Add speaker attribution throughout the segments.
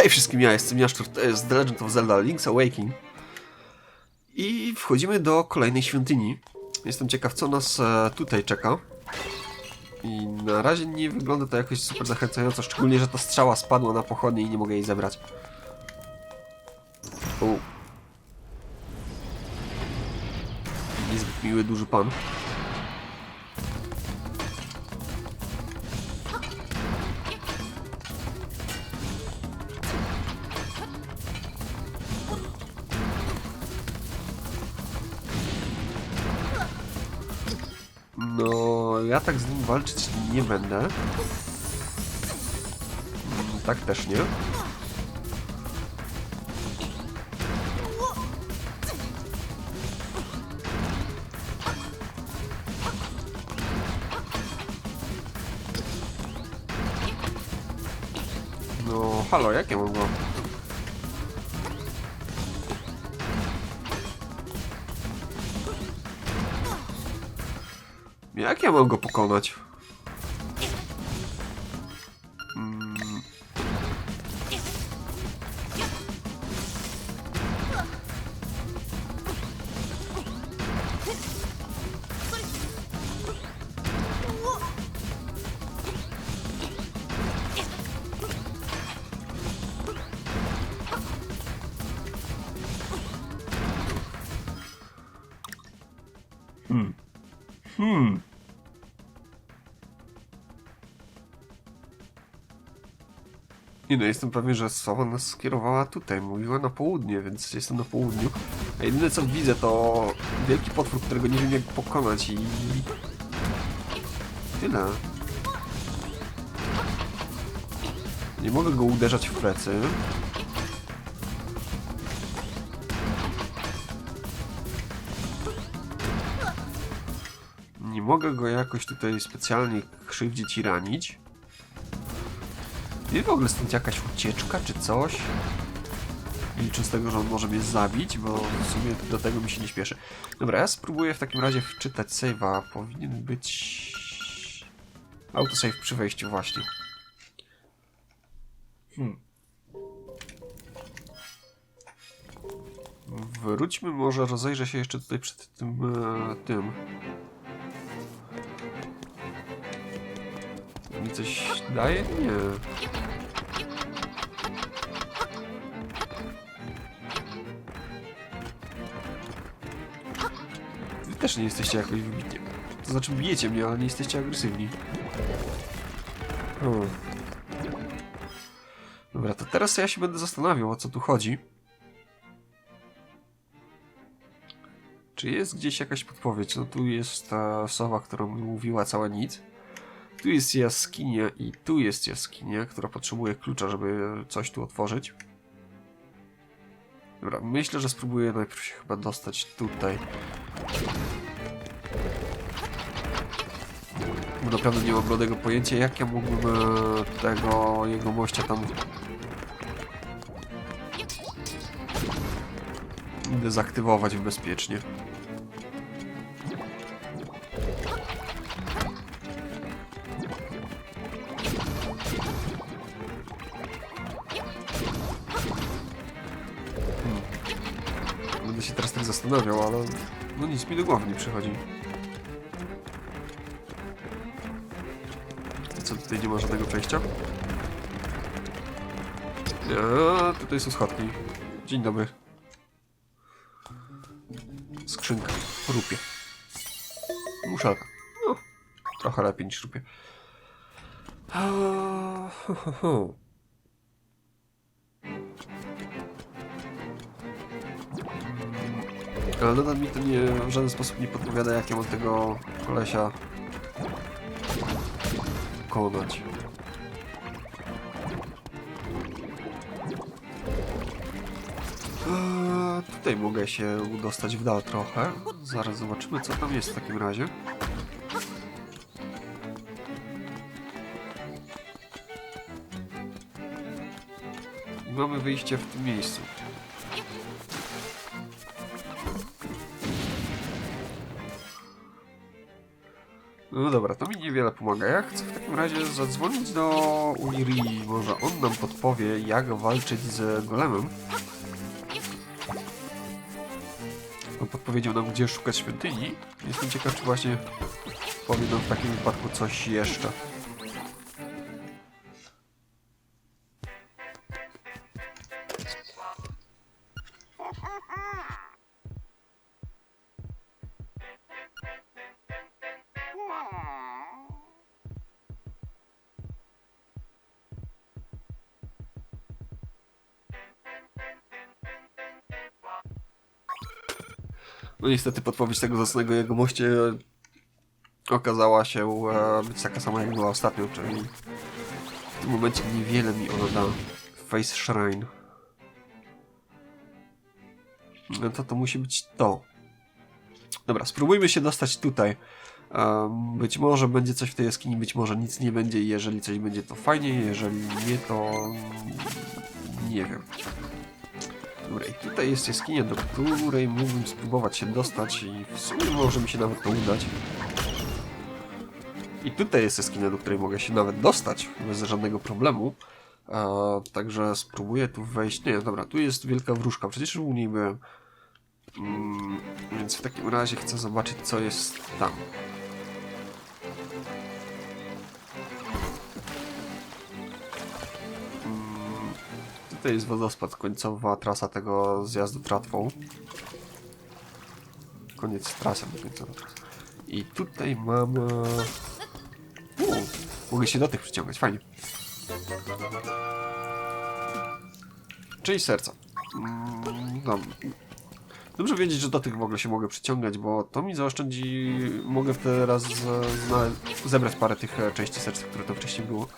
Speaker 1: Hej wszystkim, ja jestem Jaszczur, to jest The Legend of Zelda Link's Awakening. I wchodzimy do kolejnej świątyni. Jestem ciekaw, co nas e, tutaj czeka. I na razie nie wygląda to jakoś super zachęcająco, szczególnie, że ta strzała spadła na pochodnie i nie mogę jej zebrać. O. Niezbyt miły, duży pan. Tak z nim walczyć nie będę. Mm, Tak też nie. No, halo, jak ja mam go? Go pokonać? Mm. Hmm. Hmm. Nie no, jestem pewien, że Sowa nas skierowała tutaj, mówiła na południe, więc jestem na południu. A jedyne co widzę to wielki potwór, którego nie wiem jak pokonać i... Tyle. Nie mogę go uderzać w plecy. Nie mogę go jakoś tutaj specjalnie krzywdzić i ranić. Nie w ogóle stąd jakaś ucieczka czy coś? Liczę z tego, że on może mnie zabić, bo w sumie do tego mi się nie śpieszy. Dobra, ja spróbuję w takim razie wczytać save'a. Powinien być... Autosave przy wejściu właśnie. Hmm. Wróćmy może, rozejrzę się jeszcze tutaj przed tym... E, tym. Mi coś daje? Nie. Wy też nie jesteście jakoś wybitnie. To znaczy bijecie mnie, ale nie jesteście agresywni. Hmm. Dobra, to teraz ja się będę zastanawiał, o co tu chodzi. Czy jest gdzieś jakaś podpowiedź? No tu jest ta sowa, którą mówiła cała nic. Tu jest jaskinia i tu jest jaskinia, która potrzebuje klucza, żeby coś tu otworzyć. Dobra, myślę, że spróbuję najpierw się chyba dostać tutaj. Bo naprawdę nie mam bladego pojęcia, jak ja mógłbym e, tego jego mościa tam dezaktywować bezpiecznie. Zastanawiał, ale no nic mi do głowy nie przychodzi. Co, tutaj nie ma żadnego przejścia? A, tutaj są schodki. Dzień dobry. Skrzynka. Rupie. Muszelka. No, trochę lepiej niż rupie. Ho, ho. Ale nadal mi to nie, w żaden sposób nie podpowiada, jak ja mam tego kolesia konać. Eee, tutaj mogę się dostać w dal trochę. Zaraz zobaczymy, co tam jest w takim razie. Mamy wyjście w tym miejscu. No dobra, to mi niewiele pomaga. Ja chcę w takim razie zadzwonić do Uliri. Może on nam podpowie, jak walczyć z golemem. On podpowiedział nam, gdzie szukać świątyni. Jestem ciekaw, czy właśnie powie nam w takim wypadku coś jeszcze. No niestety podpowiedź tego zacnego jegomoście okazała się e, być taka sama jak była ostatnio, czyli w tym momencie niewiele mi ona da. Face Shrine. No to to musi być to. Dobra, spróbujmy się dostać tutaj. Być może będzie coś w tej jaskini, być może nic nie będzie. Jeżeli coś będzie, to fajnie, jeżeli nie, to nie wiem. I tutaj jest jaskinia, do której mógłbym spróbować się dostać i w sumie może mi się nawet to udać. I tutaj jest jaskinia, do której mogę się nawet dostać bez żadnego problemu. A, także spróbuję tu wejść. Nie, dobra, tu jest wielka wróżka, przecież u niej byłem. Mm, więc w takim razie chcę zobaczyć, co jest tam. Tutaj jest wodospad, końcowa trasa tego zjazdu tratwą. Koniec trasy, no końcowa trasa. I tutaj mamy... U, mogę się do tych przyciągać, fajnie. Część serca. Mm, dom. Dobrze wiedzieć, że do tych w ogóle się mogę przyciągać, bo to mi zaoszczędzi... Mogę teraz zebrać parę tych e, części serca, które to wcześniej było.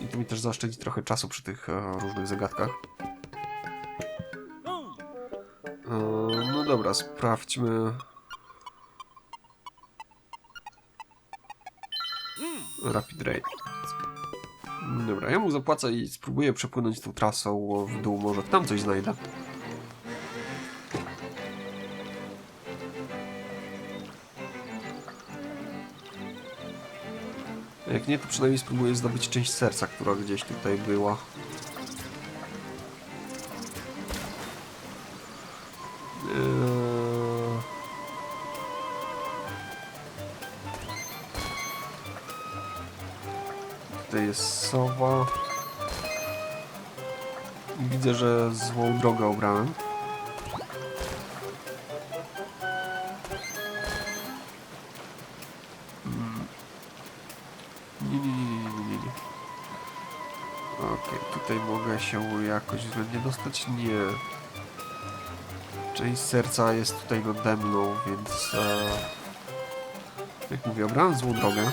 Speaker 1: I to mi też zaoszczędzi trochę czasu przy tych e, różnych zagadkach. E, no dobra, sprawdźmy... Rapid Raid. Dobra, ja mu zapłacę i spróbuję przepłynąć tą trasą w dół, może tam coś znajdę. Jak nie, to przynajmniej spróbuję zdobyć część serca, która gdzieś tutaj była. Eee... Tutaj jest sowa. Widzę, że złą drogę obrałem. Jakoś względnie dostać? Nie. Część serca jest tutaj nade mną, więc... E... Jak mówię, obrałem złą drogę.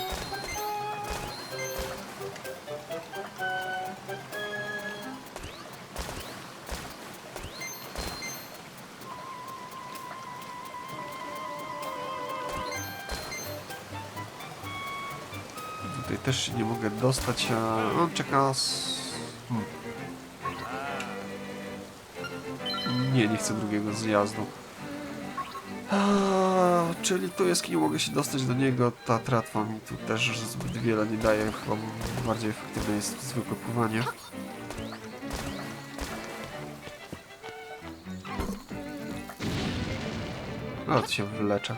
Speaker 1: Tutaj też się nie mogę dostać, a on czeka z... Nie, nie chcę drugiego zjazdu. A, czyli tu jest nie mogę się dostać do niego, ta tratwa mi tu też zbyt wiele nie daje, chyba bardziej efektywne jest zwykłe pływanie. O, to się wyleczę.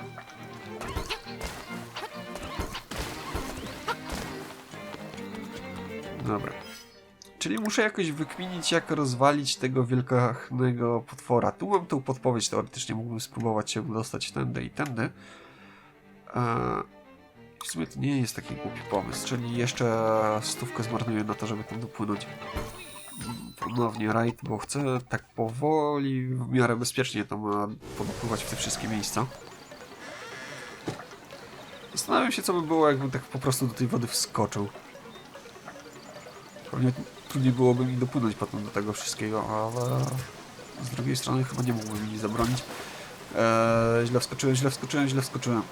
Speaker 1: Dobra. Czyli muszę jakoś wykminić, jak rozwalić tego wielkachnego potwora. Tu mam tą podpowiedź, teoretycznie mógłbym spróbować się dostać tędy i tędy. Eee, w sumie to nie jest taki głupi pomysł, czyli jeszcze stówkę zmarnuję na to, żeby tam dopłynąć. Ponownie raid, bo chcę tak powoli, w miarę bezpiecznie tam podopływać w te wszystkie miejsca. Zastanawiam się, co by było, jakbym tak po prostu do tej wody wskoczył. Pewnie trudniej byłoby mi dopłynąć potem do tego wszystkiego, ale z drugiej strony chyba nie mógłbym mi zabronić. Eee, źle wskoczyłem, źle wskoczyłem, źle wskoczyłem.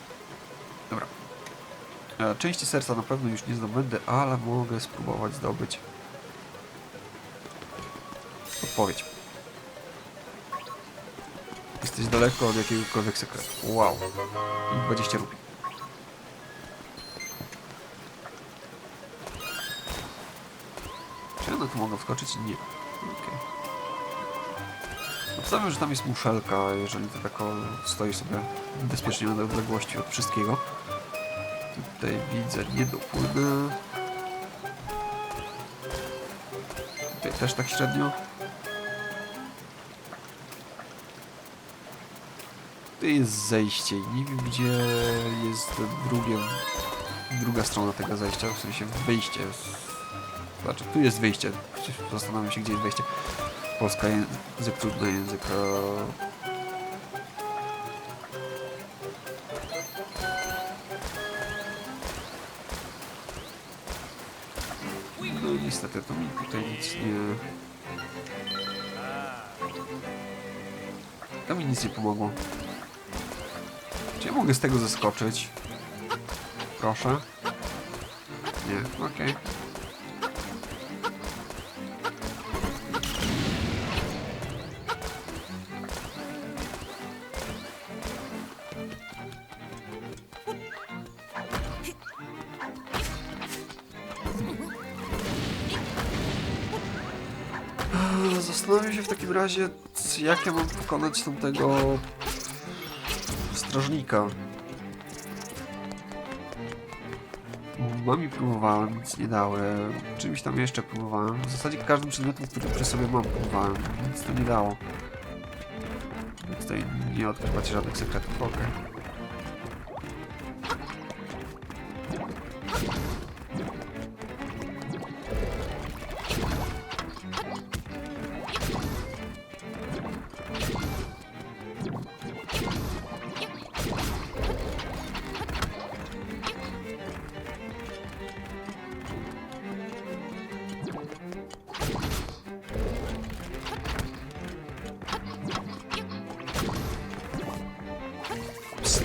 Speaker 1: Dobra. Eee, części serca na pewno już nie zdobędę, ale mogę spróbować zdobyć. Odpowiedź. Jesteś daleko od jakiegokolwiek sekretu. Wow. I 20 rupii. Tu mogę wskoczyć? Nie. Okej. Obstawiam, że tam jest muszelka, jeżeli to tak stoi sobie bezpiecznie na odległości od wszystkiego. Tutaj widzę, nie dopłynę. Tutaj też tak średnio. Tu jest zejście i nie wiem gdzie jest drugie, druga strona tego zejścia, w sensie wyjście. Znaczy tu jest wyjście. Zastanawiam się gdzie jest wejście. Polska język trudny język. No niestety to mi tutaj nic nie... To mi nic nie pomogło. Czy ja mogę z tego zeskoczyć? Proszę. Nie, okej. Eee, Zastanawiam się w takim razie, jak ja mam pokonać tamtego strażnika. Mami próbowałem, nic nie dałem. Czymś tam jeszcze próbowałem. W zasadzie każdym przedmiotem, który przy sobie mam, próbowałem. Nic to nie dało. Więc tutaj nie odkrywacie żadnych sekretów, okej.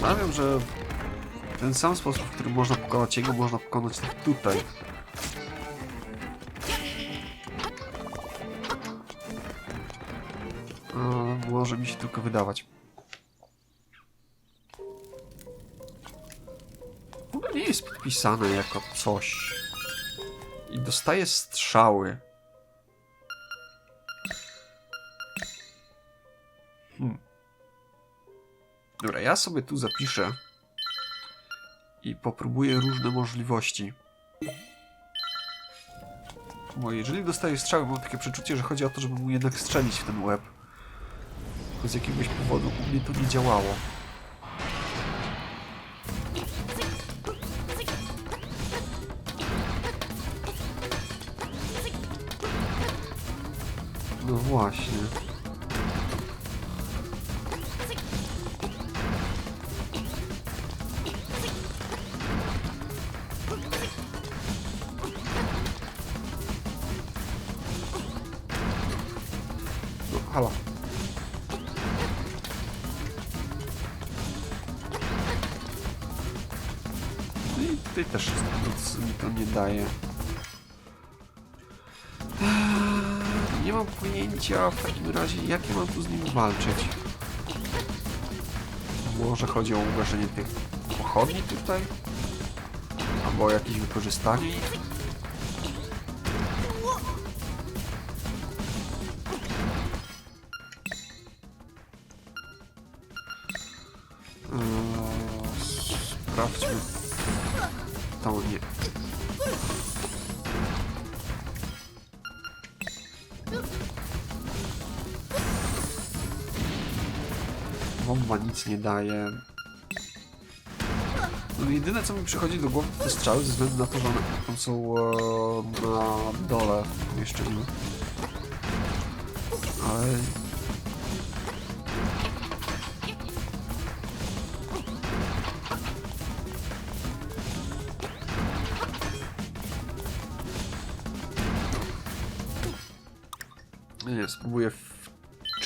Speaker 1: Stawiam, że w ten sam sposób, w którym można pokonać jego, można pokonać tutaj. Może mi się tylko wydawać. W ogóle nie jest podpisane jako coś. I dostaje strzały. Dobra, ja sobie tu zapiszę i popróbuję różne możliwości. Bo jeżeli dostaję strzały, mam takie przeczucie, że chodzi o to, żeby mu jednak strzelić w ten łeb. Z jakiegoś powodu u mnie to nie działało. No właśnie. Halo. No i tutaj też nic mi to nie daje. Eee, Nie mam pojęcia w takim razie, jak ja mam tu z nim walczyć. Może chodzi o uważenie tych pochodni tutaj? Albo o jakieś wykorzystanie ich? To nie. Bomba nic nie daje. No jedyne co mi przychodzi do głowy to strzały ze względu na to, że one są e, na dole pomieszczeniu. Ale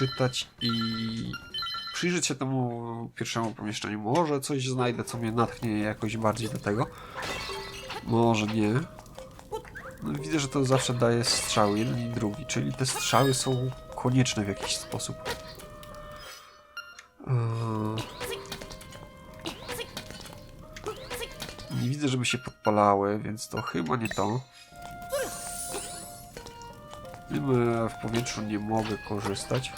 Speaker 1: wczytać i przyjrzeć się temu pierwszemu pomieszczeniu. Może coś znajdę, co mnie natchnie jakoś bardziej do tego. Może nie. No, widzę, że to zawsze daje strzały, jeden i drugi, czyli te strzały są konieczne w jakiś sposób. Eee, Nie widzę, żeby się podpalały, więc to chyba nie to. Tym w powietrzu nie mogę korzystać.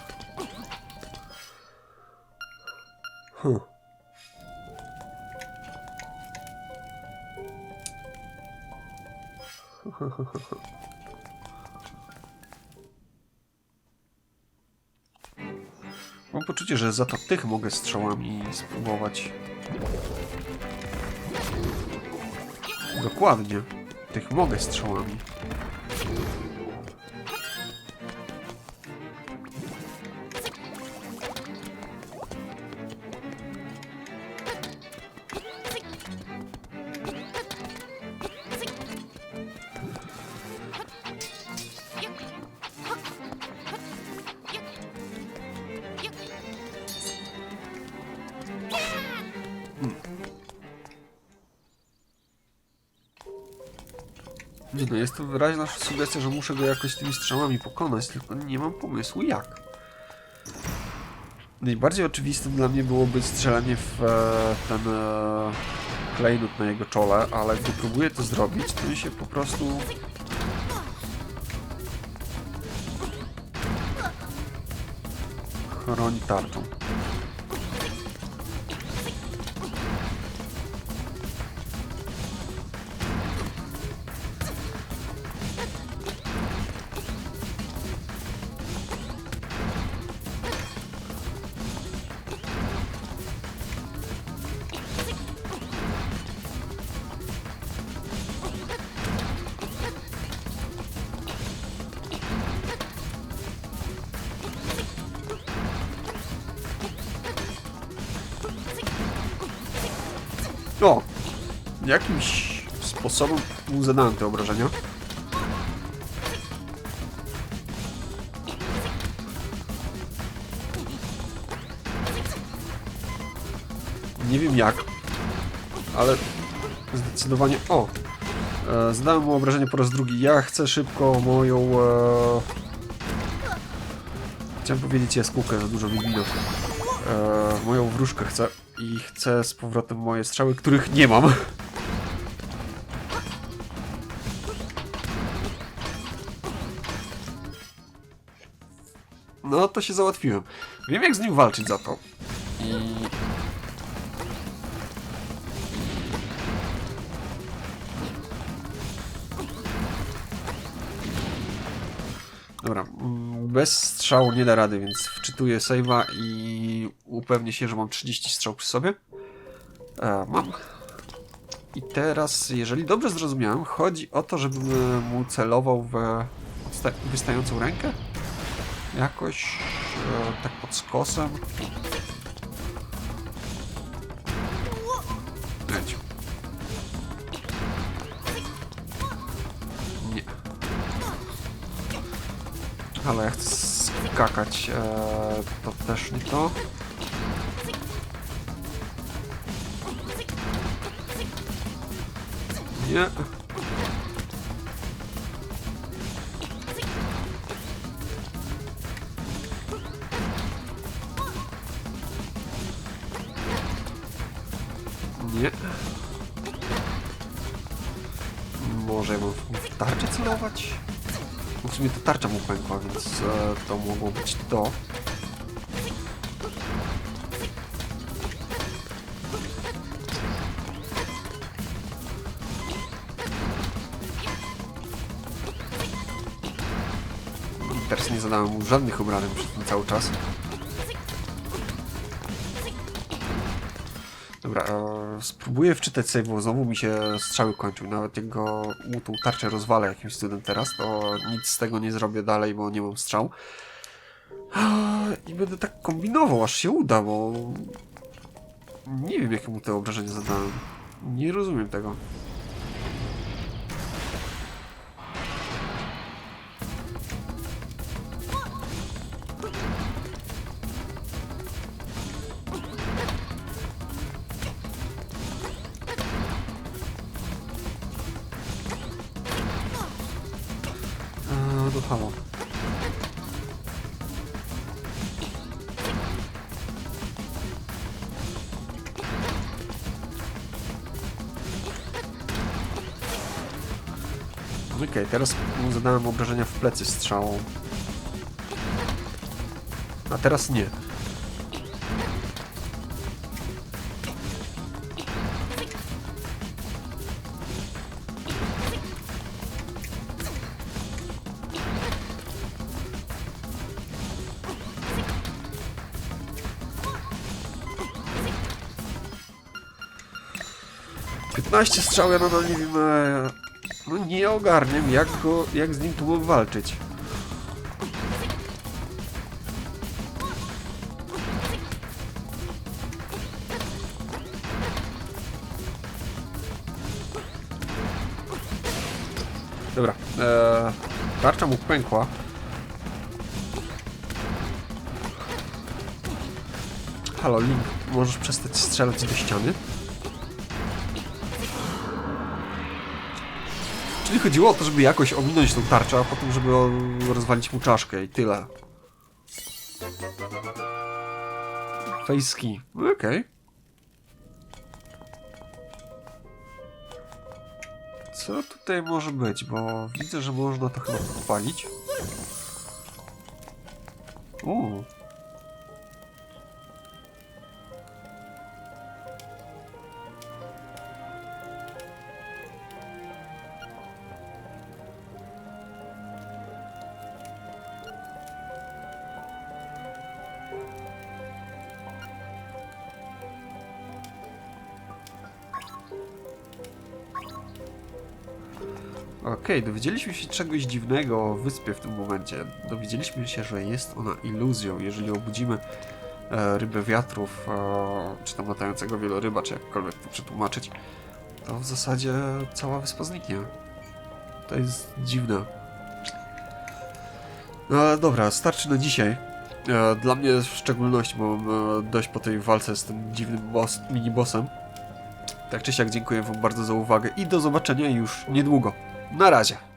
Speaker 1: Hm. Mam poczucie, że za to tych mogę strzałami spróbować. Dokładnie. Tych mogę strzałami. Wyraźna sugestia, że muszę go jakoś tymi strzałami pokonać, tylko nie mam pomysłu jak. Najbardziej oczywistym dla mnie byłoby strzelanie w e, ten e, klejnot na jego czole, ale gdy próbuję to zrobić, to mi się po prostu... chroni tarczą. Jakimś sposobem zadałem te obrażenia. Nie wiem jak, ale zdecydowanie... O! E, zadałem mu obrażenie po raz drugi. Ja chcę szybko moją... E... Chciałem powiedzieć jaskółkę, za dużo Wiedźminów. E, moją wróżkę chcę i chcę z powrotem moje strzały, których nie mam. No to się załatwiłem. Wiem jak z nim walczyć za to. I... Dobra, mm, bez strzału nie da rady, więc wczytuję save'a i upewnię się, że mam 30 strzał przy sobie. E, mam. I teraz, jeżeli dobrze zrozumiałem, chodzi o to, żebym mu celował w wystającą rękę? Jakoś e, tak pod skosem. Leć. Nie. Ale ja chcę skakać. E, to też nie to. Nie. Sumie to tarcza mu pękła, więc e, to mogło być to. Teraz nie zadałem mu żadnych obrażeń przez ten cały czas. Dobra, e, spróbuję wczytać bo znowu mi się strzały kończył. Nawet jak go mu tą tarczę rozwalę jakimś cudem teraz, to nic z tego nie zrobię dalej, bo nie mam strzał. I będę tak kombinował, aż się uda, bo... Nie wiem, jakie mu te obrażenia zadałem. Nie rozumiem tego. Myk. Okej, teraz mu zadałem obrażenia w plecy strzałą. A teraz nie. Piętnaście strzał, ja nadal nie wiem, no nie ogarniam jak go, jak z nim tu walczyć. Dobra, e, tarcza mu pękła. Halo, Link, możesz przestać strzelać do ściany? Czyli chodziło o to, żeby jakoś ominąć tą tarczę, a potem, żeby rozwalić mu czaszkę i tyle. Fejski. Okej. Co tutaj może być? Bo widzę, że można to chyba podpalić. Uuu. Okej, dowiedzieliśmy się czegoś dziwnego o wyspie w tym momencie. Dowiedzieliśmy się, że jest ona iluzją. Jeżeli obudzimy e, rybę wiatrów, e, czy tam latającego wieloryba, czy jakkolwiek to przetłumaczyć, to w zasadzie cała wyspa zniknie. To jest dziwne. No ale dobra, starczy na dzisiaj. E, dla mnie w szczególności, bo mam e, dość po tej walce z tym dziwnym boss, mini-bossem. Tak czy siak dziękuję wam bardzo za uwagę i do zobaczenia już niedługo. Na razie.